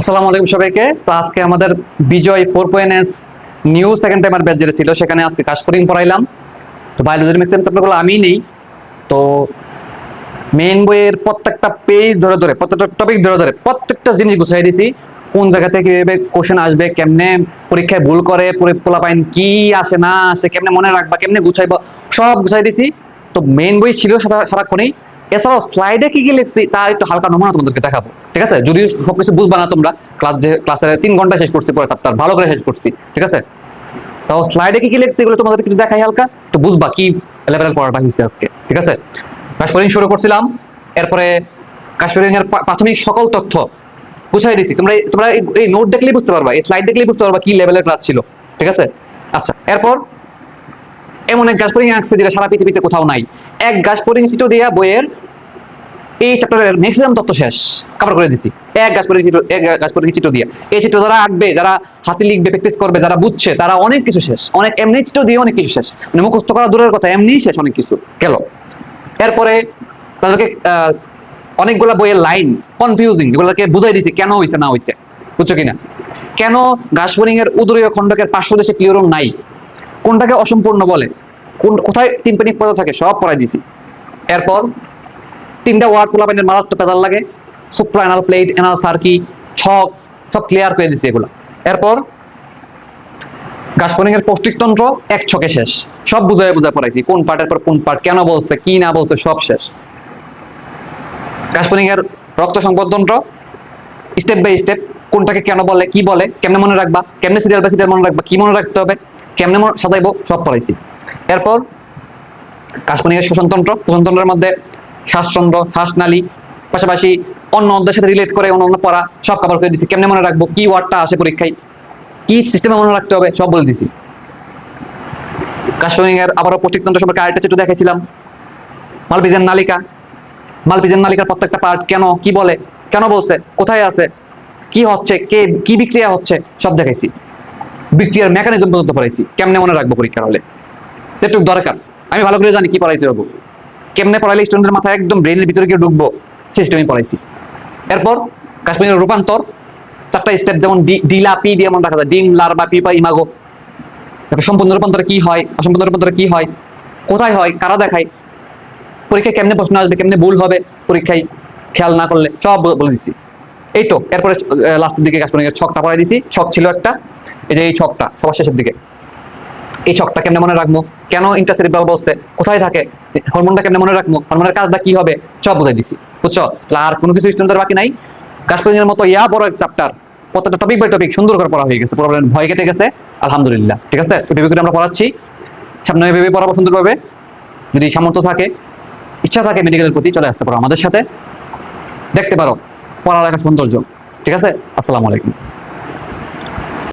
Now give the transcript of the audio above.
আসসালামু আলাইকুম সবাইকে। তো আজকে আমাদের Bijoy four point S new second timer batch যেটা ছিল, সেখানে আজকে কাশফরিং পড়াইলাম তো বায়োলজির ম্যাক্সিমাম চ্যাপ্টারগুলো আমি নেই। তো মেইন বইয়ের প্রত্যেকটা পেজ ধরে ধরে, প্রত্যেকটা টপিক ধরে ধরে, প্রত্যেকটা জিনিস গুছাই দিছি। কোন জায়গা থেকে কীভাবে কোশ্চেন আসবে, কেমনে পরীক্ষায় ভুল করে পোলাপাইন কি আসে, না আসে, কেমনে মনে রাখবা, কেমনে গুছাইবা, সব গুছাই দিছি। তো মেইন বই ছিল সারা- সারাক্ষণই। এছাড়াও স্লাইডে কি কি লিখছি, তা একটু হালকা নমুনা তোমাদেরকে দেখাবো, ঠিক আছে? যদিও সবকিছু বুঝবা না তোমরা ক্লাস যে ক্লাসের তিন ঘণ্টা শেষ করছি, পরে চ্যাপ্টার ভালো করে শেষ করছি, ঠিক আছে? তো স্লাইডে কি কি লিখছি এগুলো তোমাদের কিছু দেখাই হালকা, তো বুঝবা কি লেভেলের পড়াটা হয়েছে আজকে, ঠিক আছে? কাশ্মীরিং শুরু করছিলাম, এরপরে কাশ্মীরিং প্রাথমিক সকল তথ্য বুঝাই দিছি। তোমরা তোমরা এই- নোট দেখলেই বুঝতে পারবা, এই স্লাইড দেখলেই বুঝতে পারবা কি লেভেলের ক্লাস ছিল, ঠিক আছে? আচ্ছা এরপর এমন এক গাছ পরিং আঁকছে যেটা সারা পৃথিবীতে কোথাও নাই। এক গাছ পরিং চিত্র দিয়া বইয়ের এই চ্যাপ্টারের ম্যাক্সিমাম তথ্য শেষ। কভার করে দিছি। এক গাছ পরিং চিত্র এক গাছ পরিং চিত্র দিয়া। এই চিত্র যারা আঁকবে, যারা হাতে লিখবে প্র্যাকটিস করবে, যারা বুঝছে, তারা অনেক কিছু শেষ। অনেক এমনি চিত্র দিয়ে অনেক কিছু শেষ। মানে মুখস্থ করা দূরের কথা, এমনি শেষ অনেক কিছু। গেল। এরপরে তাদেরকে অনেকগুলা বইয়ের লাইন কনফিউজিং এগুলোকে বুঝাই দিছি, কেন হইছে, না হইছে। বুঝছ কিনা? কেন ঘাসফড়িং এর উদরীয় খণ্ডকের পার্শ্ব দেশে ক্লিয়রম নাই? কোনটাকে অসম্পূর্ণ বলে? কোন কোথায় টিম্পানিক পদ থাকে? সব পড়াই দিছি। এরপর তিনটা ওয়ার্ড পোলাপাইনের মারাত্মক পেদাল লাগে। Supra anal plate anal cerci ছক সব ক্লিয়ার করে দিছি এগুলো। এরপর ঘাসফড়িং এর পৌষ্টিকতন্ত্র এক ছকে শেষ। সব বুঝায় বুঝায় পড়াইছি, কোন পার্টের পর কোন পার্ট কেন বলছে, কি না বলছে, সব শেষ। কাশফড়িং এর রক্ত সংবদ্ধন্ত্র স্টেপ বাই স্টেপ কোনটাকে কেন বলে, কি বলে, কেমনে মনে রাখবা, কেমনে সিরিয়াল বাই সিরিয়াল মনে রাখবা, কি মনে রাখতে হবে, কেমনে মনে সাজাইবো, সব পড়াইছি। এরপর কাশফড়িং শোষণতন্ত্র, শোষণতন্ত্রের মধ্যে শ্বাসচন্দ্র, শ্বাসনালী, পাশাপাশি অন্য অধ্যায়ের সাথে রিলেট করে, অন্য অন্য পড়া, সব কভার করে দিছি। কেমনে মনে রাখব? কি ওয়ার্ডটা আসে পরীক্ষায়। কি সিস্টেমে মনে রাখতে হবে? সব বলে দিছি। কাশফড়িং এর আবারও পৌষ্টিকতন্ত্র সম্পর্কে আরেকটা চিত্র দেখাইছিলাম। মালবিজের নালিকা। মালপিজেন নালিকার প্রত্যেকটা পার্ট কেন, কি বলে, কেন বলছে, কোথায় আছে, কি হচ্ছে, কে, কি বিক্রিয়া হচ্ছে, সব দেখাইছি। বিক্রিয়ার মেকানিজম পর্যন্ত পড়াইছি। কেমনে মনে রাখব পরীক্ষার হলে? যেটুকু দরকার। আমি ভালো করে জানি কি পড়াইতে হব। কেমনে পড়াইলে স্টুডেন্টের মাথায় একদম ব্রেনের ভিতরে গিয়ে ঢুকবো? system আমি পড়াইছি। এরপর কাশ্মীরের রূপান্তর, চারটা স্টেপ যেমন ডিলা, পি দিয়ে মনে রাখা যায়। ডিম লার্বা পিপা ইমাগো। তারপর সম্পূর্ণ রূপান্তরে কি হয়, অসম্পূর্ণ রূপান্তরে কি হয়, কোথায় হয়, কারা দেখায়, পরীক্ষায় কেমনে প্রশ্ন আসবে, কেমনে ভুল হবে, পরীক্ষায় খেয়াল না করলে সব বলে- দিছি। এই তো, এরপরে লাস্টের দিকে কাজ ছকটা পড়াই দিছি। ছক ছিল একটা, এই যে এই ছকটা, সবার শেষের দিকে। এই ছকটা কেমনে মনে রাখব? কেন ইন্টারসেরিব্রাল বলছে, কোথায় থাকে? হরমোনটা কেমনে মনে রাখব? হরমোনের কাজটা কি হবে? সব বুঝাই দিছি। বুঝছ? আর কোনো কিছু স্টুডেন্টের বাকি নাই। কাশ্মীরের মতো ইয়া বড় এক চ্যাপ্টার প্রত্যেকটা টপিক বাই টপিক সুন্দর করে পড়া হয়ে গেছে। প্রবলেম ভয় কেটে গেছে। আলহামদুলিল্লাহ। ঠিক আছে? ভেবে করে আমরা পড়াচ্ছি। সামনে ভেবে পড়াবো সুন্দরভাবে। যদি সামর্থ্য থাকে, ইচ্ছা থাকে মেডিকেলের প্রতি, চলে আসতে পারো আমাদের সাথে। দেখতে পারো। পড়ালেখার সৌন্দর্য। ঠিক আছে? আসসালামু আলাইকুম।